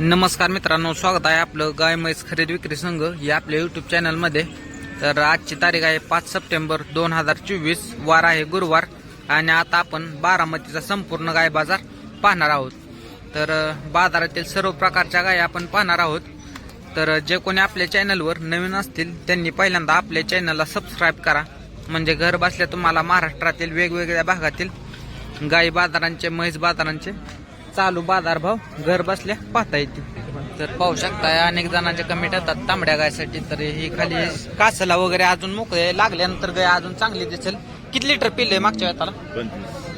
नमस्कार मित्रांनो स्वागत आहे आपलं गाय म्हैस खरेदी विक्री संघ या आपल्या युट्यूब चॅनलमध्ये तर आजची तारीख आहे पाच सप्टेंबर दोन हजार चोवीस वार आहे गुरुवार आणि आता आपण बारामतीचा संपूर्ण गाय बाजार पाहणार आहोत. तर बाजारातील सर्व प्रकारच्या गाय आपण पाहणार आहोत. तर जे कोणी आपल्या चॅनलवर नवीन असतील त्यांनी पहिल्यांदा आपल्या चॅनलला सबस्क्राईब करा. म्हणजे घर बसल्या तुम्हाला महाराष्ट्रातील वेगवेगळ्या भागातील गाई बाजारांचे म्हैस बाजारांचे चालू बाजारभाव घर बसल्या पाहता येतील तर पाहू शकताय अनेक जणांचे कमेंट येतात तांबड्या गायसाठी तर ही खाली कासला वगैरे अजून मोकळे लागल्यानंतर गाय अजून चांगली दिसेल. किती लिटर पिल्ले मागच्या वेळेला?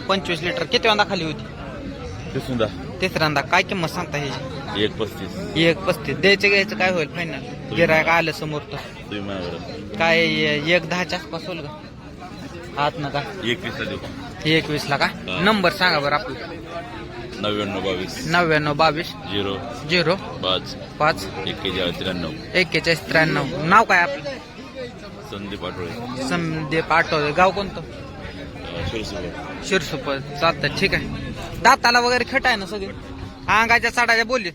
पंचवीस. लिटर किती वांदा खाली होती? तिसऱ्यांदा. काय किंमत सांगता ह्याची? एक पस्तीस. एक पस्तीस. द्यायचं घ्यायचं काय होईल फायनल गिरायक आलं समोर तर. काय एक दहाच्या आसपास होईल का? आत नका. एकवीसला देऊ. एकवीस ला का. नंबर सांगा बरं आपलं. नव्याण्णव बावीस. नव्याण्णव बावीस. झिरो. झिरो. पाच. पाच. एक्केचाळीस त्र्याण्णव. एक्केचाळीस त्र्याण्णव. नाव काय आपलं? संदीप आठवळे संदीप आठवले. गाव कोणतं? अं, शिरसुगर शिरसुपर चालतं ठीक आहे. दाताला वगैरे खेट आहे ना सगळे? अंगाच्या साडाच्या बोलीत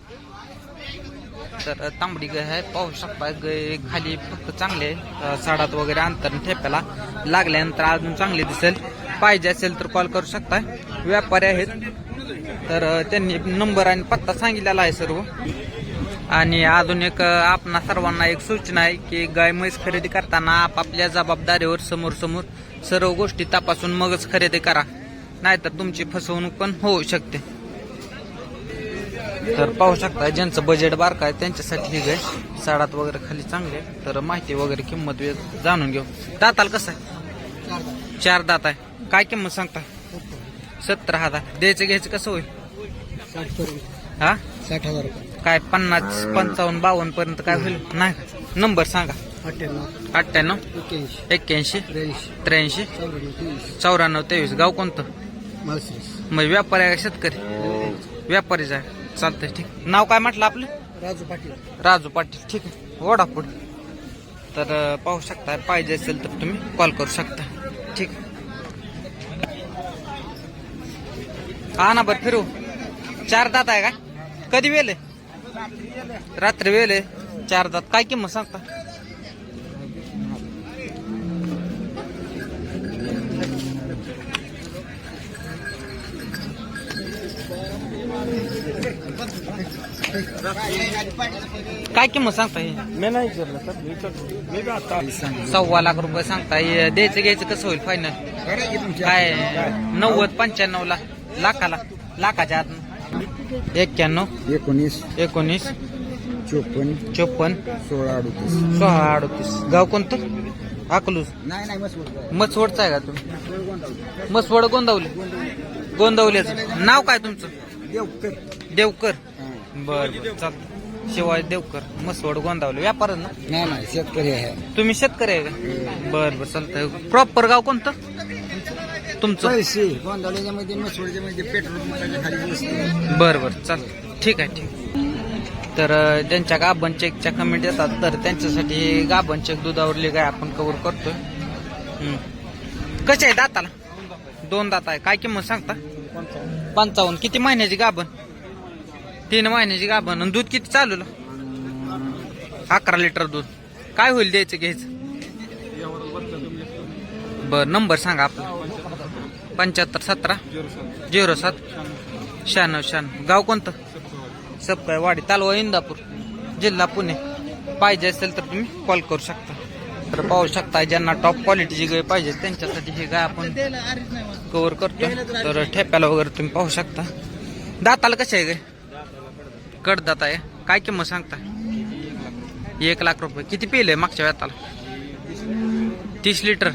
तर तांबडी गाय आहे. पाहू शकता गाय खाली फक्त चांगले आहे साडात वगैरे अंतर ठेप्याला लागल्यानंतर अजून चांगली दिसेल. पाहिजे असेल तर कॉल करू शकता व्यापारी आहेत. तर त्यांनी नंबर आणि पत्ता सांगितलेला आहे सर्व. आणि अजून एक आपणा सर्वांना एक सूचना आहे की गाय म्हैस खरेदी करताना आपापल्या जबाबदारीवर समोर समोर सर्व गोष्टी तपासून मगच खरेदी करा. नाहीतर तुमची फसवणूक पण होऊ शकते. तर पाहू शकता ज्यांचं बजेट बारका आहे त्यांच्यासाठी ही गाय साडात वगैरे खाली चांगले आहे. तर माहिती वगैरे किंमत जाणून घेऊ. दाताल कसं आहे? चार दात आहे. काय किंमत सांगता? सत्तर हजार. द्यायचं घ्यायचं कसं होईल? हा? साठ हजार काय पन्नास पंचावन्न बावन्न पर्यंत काय होईल? नाही? नंबर सांगा. अठ्ठ्याण्णव. अठ्ठ्याण्णव? एक्क्याऐंशी. त्र्याऐंशी. चौऱ्याण्णव तेवीस. गाव कोणतं? मग व्यापारी आहे का शेतकरी? व्यापारीच आहे. चालतंय ठीक. नाव काय म्हटलं आपलं? राजू पाटील. राजू पाटील ठीक आहे. पुढे तर पाहू शकता पाहिजे असेल तर तुम्ही कॉल करू शकता. ठीक. आहे. हा ना बरं फिरू. चार दात आहे का? कधी वेळ आहे? रात्री वेळ आहे. चार दात. काय किंमत सांगता? काय किंमत सांगता हे? मी नाही विचारलं सव्वा लाख रुपये सांगता हे. द्यायचं घ्यायचं कसं होईल फायनल काय? नव्वद पंच्याण्णव ला लाखाला लाखाच्या आत. एक्क्याण्णव एकोणीस एकोणीस चोपन्न चोपन्न सोळा अडतीस. सोळा अडतीस. गाव कोणतं? अकलूज. नाही नाही मसवडचा आहे का तुम्ही मसवड गोंदावले. गोंदावल्याचं नाव काय तुमचं? देवकर. देवकर. बर बर. चालतं शिवाय देवकर मसवड गोंदावले. व्यापार ना? नाही नाही शेतकरी आहे. तुम्ही शेतकरी आहे का? बर बर चालतंय. प्रॉपर गाव कोणतं? तुमचं? पैसे गोंधळच्या मध्ये मसवडच्या मध्ये पेट्रोल पंपाच्या खाली बसते बर बर चाल. ठीक आहे ठीक. तर अं, ज्यांच्या गाभण चेकच्या कमेंट येतात तर त्यांच्यासाठी गाभण चेक दुधावरली गाय आपण कव्हर करतोय. हम्म. कसे आहे दाताला? दोन दात आहे. काय किंमत सांगता? पंचावन्न. किती महिन्याची गाभण? तीन महिन्याची गाभण. आणि दूध किती चालू अकरा लिटर दूध. काय होईल द्यायचं घ्यायचं? बर नंबर सांगा आपला. पंच्याहत्तर सतरा? झिरो सात. शहाण्णव शहाण्णव. गाव कोणतं? सबकाय वाडी तालुका इंदापूर. जिल्हा पुणे. पाहिजे असेल तर तुम्ही कॉल करू शकता. तर पाहू शकता ज्यांना टॉप क्वालिटीची गाय पाहिजे त्यांच्यासाठी ही गाय आपण कव्हर करतो. तर ठेप्याला वगैरे तुम्ही पाहू शकता. दाताला कशी आहे गाय? कडदात आहे. काय किंमत सांगता? एक लाख रुपये. किती पिले मागच्या वेळाला तीस लिटर.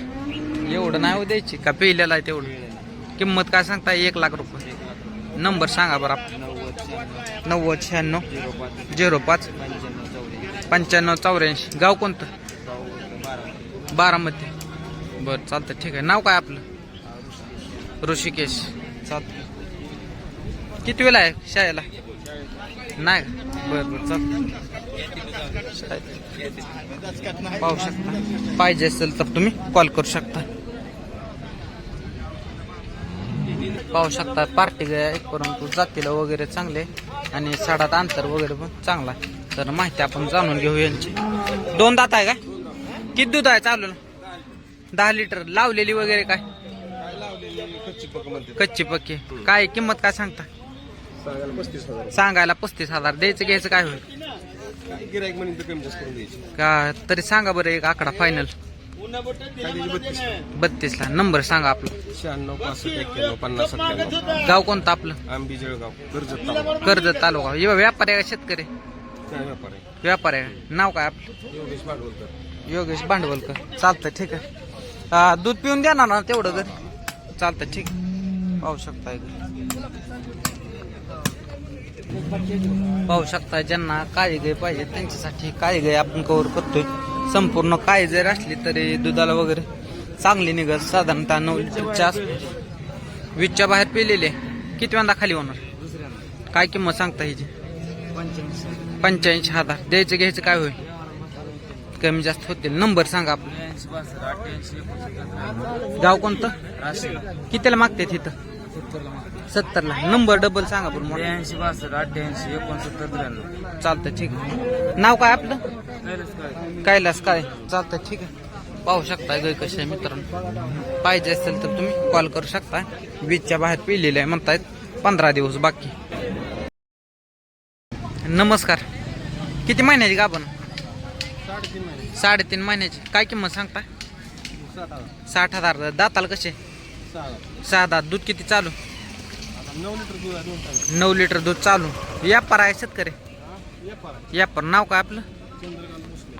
एवढं नाही हो द्यायची. का पिलेलं आहे तेवढं? किंमत काय सांगता? एक लाख रुपये. नंबर सांगा बरं नव्वद शहाण्णव. झिरो पाच. पंच्याण्णव चौऱ्याऐंशी. गाव कोणतं? बारामती. बरं चालतं ठीक आहे. नाव काय आपलं? ऋषिकेश. चालतं किती वेळा आहे शाळेला? नाही बरं बरं चालतं पाहू शकता. पाहिजे असेल तर तुम्ही कॉल करू शकता. पाहू शकता पार्टी आहे परंतु जातीला वगैरे चांगले आणि साडात अंतर वगैरे पण चांगला. तर माहिती आपण जाणून घेऊ यांची. दोन दात आहे का? किती दूध आहे चालू दहा लिटर. लावलेली वगैरे काय? कच्ची पक्की. काय किंमत काय सांगता? सांगायला पस्तीस हजार. द्यायचं घ्यायचं काय होईल? का? तरी सांगा बरं एक आकडा फायनल बत्तीस. ला नंबर सांगा आपलं. शहाण्णव पासष्ट एक्क्याण्णव पन्नास सत्त्याण्णव. गाव कोणतं आपलं? आंबी जळगाव कर्जत तालुका. कर्जत तालुका. हे व्यापारी आहे का शेतकरी? काय व्यापार? आहे व्यापारी आहे. नाव काय आपलं? योगेश भांडवलकर. योगेश भांडवलकर. चालतं ठीक आहे. हा, दूध पिऊन देणार ना तेवढं घरी चालतं ठीक. पाहू शकता पाहू शकता ज्यांना काळी गाय पाहिजे त्यांच्यासाठी काळी गाय आपण कव्हर करतोय. संपूर्ण काळी जर असली तरी दुधाला वगैरे चांगली निघत. साधारणतः नऊ लिटरच्या आसपास. वीसच्या बाहेर पिलेले. किती वेळा खाली होणार? काय किंमत सांगता हिची? पंच्याऐंशी हजार. द्यायचं घ्यायचं काय होईल? कमी जास्त होतील. नंबर सांगा आपला. गाव कोणतं? कितीला मागते तिथं सत्तरला. नंबर डबल सांगा बरं. त्र्याऐंशी बासष्ट अठ्ठ्याऐंशी एकोणसत्तर त्र्याण्णव. चालतं ठीक आहे. नाव काय आपलं? कैलास काय? चालतं ठीक आहे. पाहू शकता गाय कशी आहे मित्रांनो. पाहिजे असेल तर तुम्ही कॉल करू शकता वीजच्या बाहेर पिलेले आहे म्हणतायत. पंधरा दिवस बाकी. नमस्कार. किती महिन्याची साडेतीन महिने साडेतीन महिन्याची. काय किंमत सांगता साठ हजार. दाताला कसे? सहा दात. दूध किती चालू? नऊ लिटर दूध चालू. व्यापार आहे शेतकरी? व्यापार नाव काय आपलं?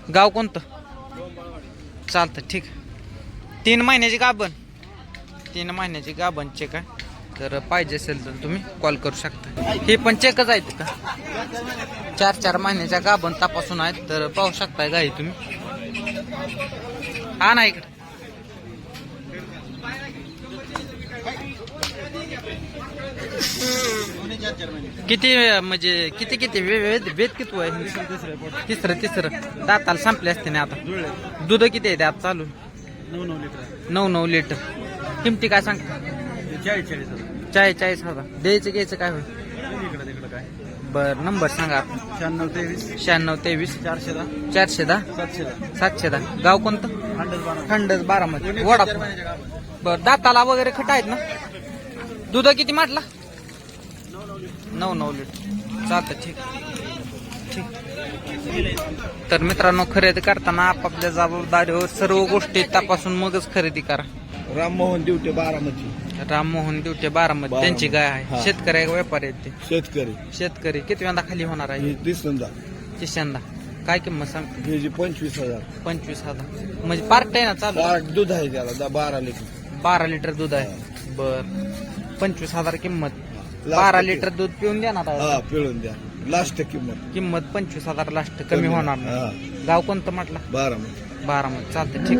गाव कोणतं? चालतं ठीक. आहे. तीन महिन्याची गाभण. तीन महिन्याची गाभण चेक आहे तर पाहिजे असेल तर तुम्ही कॉल करू शकता. हे पण चेकच आहेत का? चार चार महिन्याच्या गाभण तपासून आहेत तर पाहू शकताय गाई तुम्ही? हा ना इकडे. किती म्हणजे किती किती वेद वेद किती आहे तिसरं तिसरं. दाताला संपले असते ना आता. दूध किती आहे आता चालू? नऊ नऊ लिटर. नऊ नऊ लिटर किमती काय सांगता चाळीस चाळीस हजार. चाळीस चाळीस हजार द्यायचं घ्यायचं काय होईल? काय बर नंबर सांगा शहाण्णव तेवीस शहाण्णव तेवीस. चारशे दहा. चारशे दहा सातशे दहा. सातशे दहा गाव कोणतं? खंडस बारामती. वडा बर दाताला वगैरे खट आहेत ना? दूध किती म्हटला? नऊ नऊ लिटर. चालतं ठीक. ठीक. तर मित्रांनो खरेदी करताना आपापल्या जबाबदारीवर सर्व गोष्टी तपासून मगच खरेदी करा. राममोहन दिवटे बारामती. राममोहन दिवटे बारामती. त्यांची गाय आहे. शेतकरी व्यापारी आहेत ते. शेतकरी. शेतकरी किती वेळा खाली होणार आहे? तिसंदा तिसऱ्यांदा काय किंमत सांग? हे जे पंचवीस हजार. पंचवीस हजार. म्हणजे पार्ट आहे ना चालू? आठ दूध आहे त्याला दा- बारा लिटर. बारा लिटर दूध आहे. बर. पंचवीस हजार किंमत. बारा. लिटर दूध पिऊन देणार आहे हा पिळून द्या. लास्ट किंमत. किंमत पंचवीस हजार लास्ट कमी होणार नाही. हा. गाव कोणतं म्हटलं? बारामती बारामती चालतं ठीक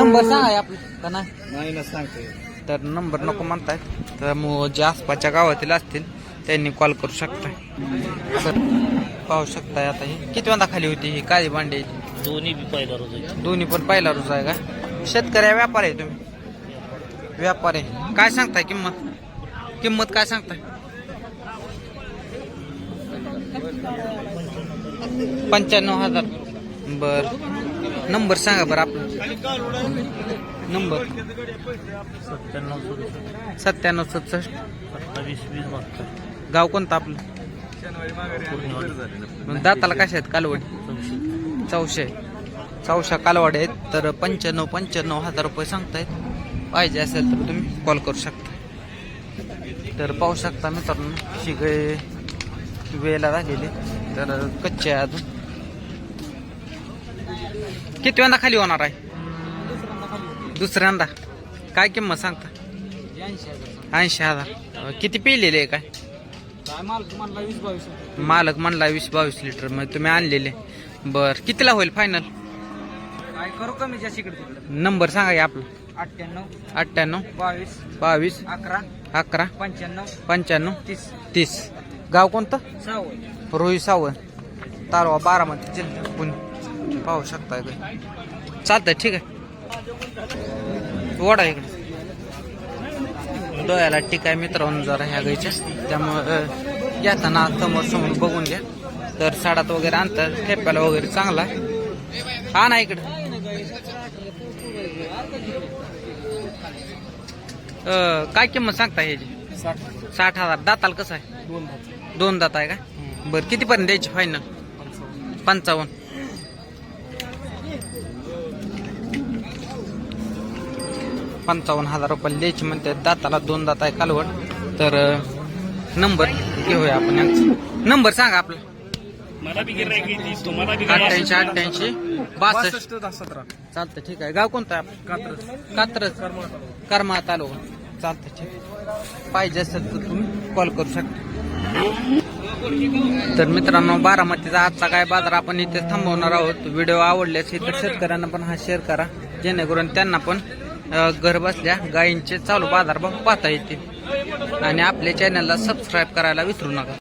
नंबर सांगा आपलं. का नाही नाही ना सांगते. तर नंबर नको म्हणताय. तर मग जे आसपासच्या गावातील असतील त्यांनी कॉल करू शकताय. तर पाहू शकताय आता ही. किती वांदा खाली होती ही काळी भांडी? दोन्ही बी पहिला रोज आहे. दोन्ही पण पहिला रोज आहे का? शेतकरी आहे, व्यापार आहे तुम्ही? व्यापार आहे. काय सांगताय किंमत? किंमत काय सांगताय? पंच्याण्णव हजार. बर. नंबर सांगा बरं आपला. नंबर. सत्त्याण्णव सदुसष्ट. सत्त्याण्णव सदुसष्ट सत्तावीस वीस बहात्तर गाव कोणतं आपलं? दाताला कशा आहेत? कालवडी. चौशे. चौशे चौशा कालवाड आहेत. तर पंच्याण्णव पंच्याण्णव हजार रुपये सांगतायत. पाहिजे असेल तर तुम्ही कॉल करू शकता. तर पाहू शकता मित्रांनो शिगळे वेळेला झालेले तर कच्चे आहे अजून. किती वेळा खाली होणार आहे? दुसऱ्यांदा. काय किंमत सांगता? ऐंशी हजार. किती पिलेले आहे काय? मालक म्हणला वीस बावीस लिटर मग तुम्ही आणलेले. बर कितीला होईल फायनल काय करू कमी जास्त नंबर सांगा आपला. अठ्ठ्याण्णव. अठ्ठ्याण्णव. बावीस. बावीस. अकरा. अकरा. पंच्याण्णव. पंच्याण्णव. तीस. तीस. गाव कोणतं? सहावं रोहित सावंत. तारवा बारामती जिल्हा. पुणे. पाहू शकता इकडे चालतंय ठीक आहे. वडा इकडे. डोळ्याला टिकाय मित्रांनो जरा ह्या गाईच्या. त्यामुळं घेताना समोर समोर बघून घ्या. तर साडात वगैरे आणतात. ठेप्याला वगैरे चांगला. आहे. हा ना इकडं. अं, काय किंमत सांगता ह्याची? साठ. साठ हजार. दाताल कसं आहे? दोन दात. आहे का? बरं कितीपर्यंत द्यायची फायनल पंचावन्न. पंचावन्न हजार रुपये द्यायची म्हणते. दाताला दोन दात आहे कालवड. तर अं, नंबर घेऊया आपण. यांचा नंबर सांगा आपला. अठ्ठ्याऐंशी अठ्ठ्याऐंशी. बासष्ट. दहा सतरा. चालतं ठीक आहे. गाव कोणतं आहे कात्रज. कात्रज. करमा तालुका. चालतं ठीक. पाहिजे असेल तर तुम्ही कॉल करू शकता. तर मित्रांनो बारामतीचा आजचा काय बाजार आपण इथे थांबवणार आहोत. व्हिडिओ आवडल्यास इतर शेतकऱ्यांना पण हा शेअर करा. जेणेकरून त्यांना पण घर बसल्या गायींचे चालू बाजार भाव पाहता येतील. आणि आपल्या चॅनलला सबस्क्राईब करायला विसरू नका.